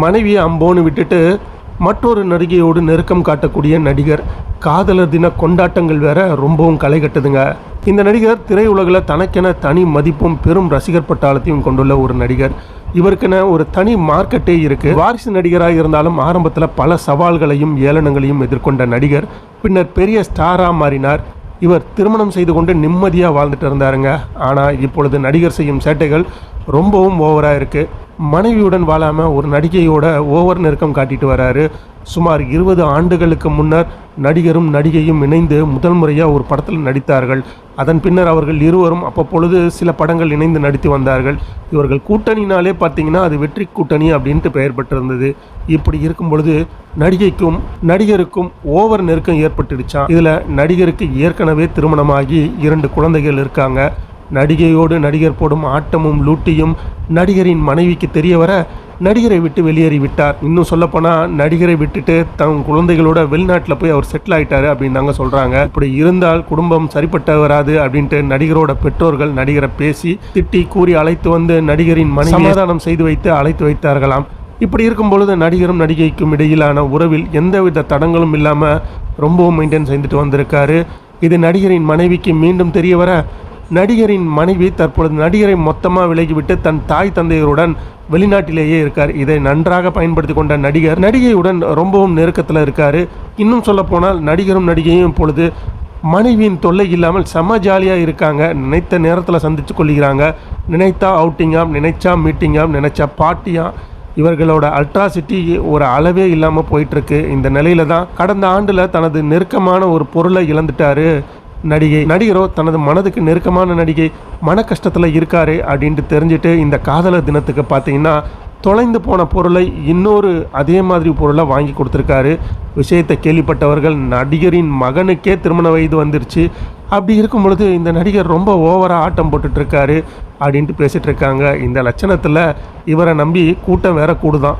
மனைவியை அம்போன்னு விட்டுட்டு மற்றொரு நடிகையோடு நெருக்கம் காட்டக்கூடிய நடிகர். காதலர் தின கொண்டாட்டங்கள் வேற ரொம்பவும் களை கட்டுதுங்க. இந்த நடிகர் திரையுலகில் தனக்கென தனி மதிப்பும் பெரும் ரசிகர் பட்டாளத்தையும் கொண்டுள்ள ஒரு நடிகர். இவருக்கென ஒரு தனி மார்க்கெட்டே இருக்கு. வாரிசு நடிகராக இருந்தாலும் ஆரம்பத்தில் பல சவால்களையும் ஏளனங்களையும் எதிர்கொண்ட நடிகர். பின்னர் பெரிய ஸ்டாராக மாறினார். இவர் திருமணம் செய்து கொண்டு நிம்மதியாக வாழ்ந்துட்டு இருந்தாருங்க. ஆனால் இப்பொழுது நடிகர் செய்யும் சேட்டைகள் ரொம்பவும் ஓவராக இருக்குது மனைவியுடன் வாழாமல் ஒரு நடிகையோட ஓவர் நெருக்கம் காட்டிட்டு வராரு. சுமார் இருபது ஆண்டுகளுக்கு முன்னர் நடிகரும் நடிகையும் இணைந்து முதல் முறையாக ஒரு படத்தில் நடித்தார்கள். அதன் பின்னர் அவர்கள் இருவரும் அப்பப்பொழுது சில படங்கள் இணைந்து நடித்து வந்தார்கள். இவர்கள் கூட்டணினாலே பார்த்தீங்கன்னா அது வெற்றி கூட்டணி அப்படின்ட்டு பெயர் பெற்றிருந்தது. இப்படி இருக்கும் பொழுது நடிகைக்கும் நடிகருக்கும் ஓவர் நெருக்கம் ஏற்பட்டுடுச்சான் இதில் நடிகருக்கு ஏற்கனவே திருமணமாகி இரண்டு குழந்தைகள் இருக்காங்க. நடிகையோடு நடிகர் போடும் ஆட்டமும் லூட்டியும் நடிகரின் மனைவிக்கு தெரிய வர நடிகரை விட்டு வெளியேறி விட்டார். இன்னும் சொல்லப்போனால் நடிகரை விட்டுட்டு தன் குழந்தைகளோட வெளிநாட்டில் போய் அவர் செட்டில் ஆயிட்டாரு அப்படின்னு தாங்க சொல்கிறாங்க இப்படி இருந்தால் குடும்பம் சரிப்பட்டு வராது அப்படின்ட்டு நடிகரோட பெற்றோர்கள் நடிகரை பேசி திட்டி கூறி அழைத்து வந்து நடிகரின் மனைவி சமாதானம் செய்து வைத்து அழைத்து வைத்தார்களாம். இப்படி இருக்கும் பொழுது நடிகரும் நடிகைக்கும் இடையிலான உறவில் எந்தவித தடங்களும் இல்லாமல் ரொம்பவும் மெயின்டைன் செய்துட்டு வந்திருக்காரு. இது நடிகரின் மனைவிக்கு மீண்டும் தெரிய வர நடிகரின் மனைவி தற்பொழுது நடிகரை மொத்தமாக விலகிவிட்டு தன் தாய் தந்தையருடன் வெளிநாட்டிலேயே இருக்கார். இதை நன்றாக பயன்படுத்தி கொண்ட நடிகர் நடிகையுடன் ரொம்பவும் நெருக்கத்தில் இருக்கார். இன்னும் சொல்லப்போனால் நடிகரும் நடிகையும் இப்பொழுது மனைவியின் தொல்லை இல்லாமல் செம ஜாலியாக இருக்காங்க. நினைத்த நேரத்தில் சந்தித்து கொள்கிறாங்க. நினைத்தா அவுட்டிங்காம் நினைச்சா மீட்டிங்காம் நினைச்சா பாட்டியாம் இவர்களோட அல்ட்ராசிட்டி ஒரு அளவே இல்லாமல் போயிட்டுருக்கு இந்த நிலையில தான் கடந்த ஆண்டில் தனது நெருக்கமான ஒரு பொருளை இழந்துட்டாரு. நடிகை நடிகரோ தனது மனதுக்கு நெருக்கமான நடிகை மன கஷ்டத்தில் இருக்காரு அப்படின்ட்டு தெரிஞ்சுட்டு இந்த காதலர் தினத்துக்கு பார்த்தீங்கன்னா தொலைந்து போன பொருளை இன்னொரு அதே மாதிரி பொருளை வாங்கி கொடுத்துருக்காரு. விஷயத்தை கேள்விப்பட்டவர்கள் நடிகரின் மகனுக்கே திருமண வயது வந்துருச்சு. அப்படி இருக்கும் பொழுது இந்த நடிகர் ரொம்ப ஓவராக ஆட்டம் போட்டுட்ருக்காரு அப்படின்ட்டு பேசிகிட்டு இருக்காங்க. இந்த லட்சணத்தில் இவரை நம்பி கூட்டம் வேற கூடுதான்.